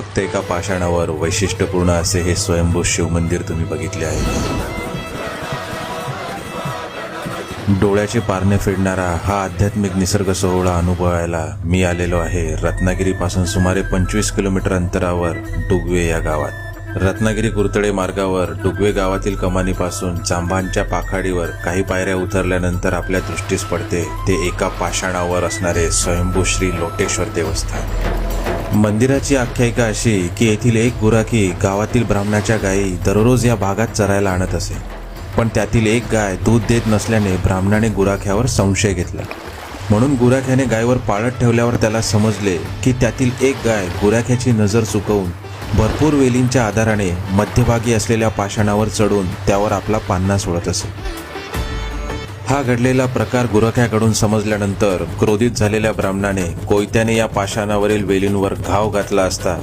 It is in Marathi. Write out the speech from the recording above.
फक्त एका पाषाणावर वैशिष्ट्यपूर्ण असे हे स्वयंभू शिवमंदिर तुम्ही बघितले आहे. डोळ्याचे पारणे फेडणारा हा आध्यात्मिक निसर्ग सोहळा अनुभवायला मी आलेलो आहे. रत्नागिरीपासून सुमारे पंचवीस किलोमीटर अंतरावर डुगवे या गावात. रत्नागिरी कुर्तळे मार्गावर डुगवे गावातील कमानीपासून जांभांच्या पाखाडीवर काही पायऱ्या उतरल्यानंतर आपल्या दृष्टीस पडते. ते एका पाषाणावर असणारे स्वयंभू श्री लोटेश्वर देवस्थान. मंदिराची आख्यायिका अशी की येथील एक गुराखी गावातील ब्राह्मणाच्या गायी दररोज या भागात चरायला आणत असे. पण त्यातील एक गाय दूध देत नसल्याने ब्राह्मणाने गुराख्यावर संशय घेतला. म्हणून गुराख्याने गायवर पाळत ठेवल्यावर त्याला समजले की त्यातील एक गाय गुराख्याची नजर चुकवून भरपूर वेलींच्या आधाराने मध्यभागी असलेल्या पाषाणावर चढून त्यावर आपला पान्ना सोडत असे. हा घडलेला प्रकार गुरख्याकडून समजल्यानंतर क्रोधित झालेल्या ब्राह्मणाने कोयत्याने या पाषाणावरील वेलींवर घाव घातला असता